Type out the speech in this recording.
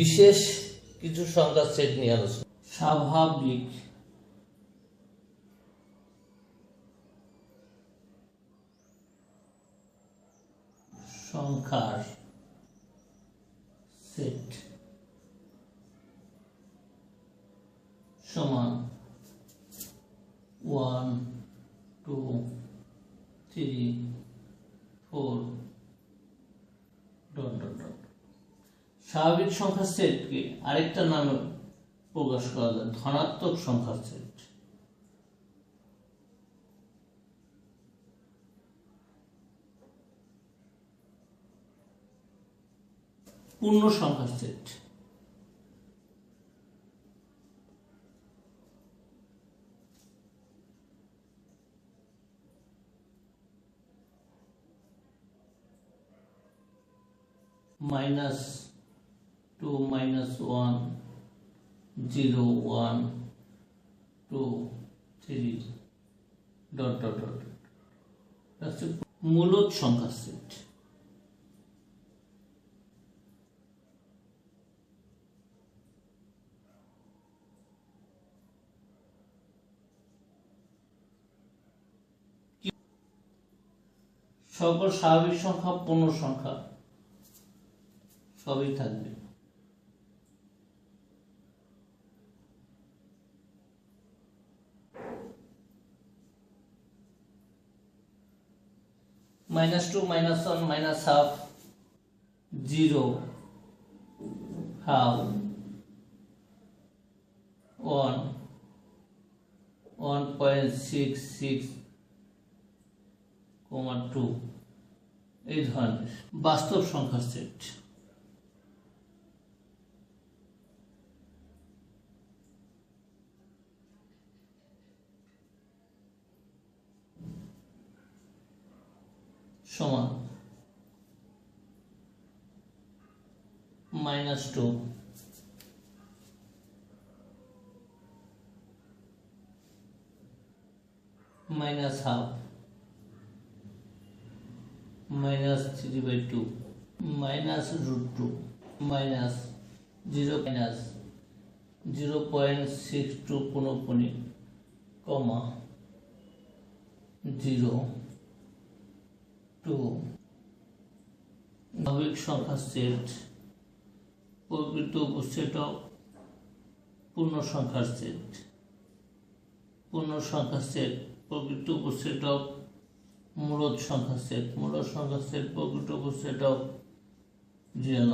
বিশেষ কিছু সংখ্যার সেট নিয়ে আলোচনা। স্বাভাবিক। সংখ্যার সেট সমান ওয়ান টু থ্রি ফোর স্বাভাবিক সংখ্যার সেটকে আরেকটা নামে প্রকাশ করা যায়, ধনাত্মক সংখ্যার সেট। পূর্ণ সংখ্যার set. Minus two minus one zero one two three dot dot dot হচ্ছে মূলত সংখ্যার সেট সকল স্বাভাবিক সংখ্যা পূর্ণ সংখ্যা সবই থাকবে minus 2 minus 1 minus half 0 half 1 1.66 কমা 2 এই ধরনের বাস্তব সংখ্যার সেট সমান minus two minus half minus 3 by 2 minus root 2 minus 0 minus 0.62 কোনো কোণে কমা 0 স্বাভাবিক সংখ্যার সেট প্রকৃত উপসেটক পূর্ণ সংখ্যার সেট পূর্ণ সংখ্যার সেট প্রকৃত উপসেটক মূলত সংখ্যার সেট মূলত সংখ্যার সেট প্রকৃত উপসেটক জিরো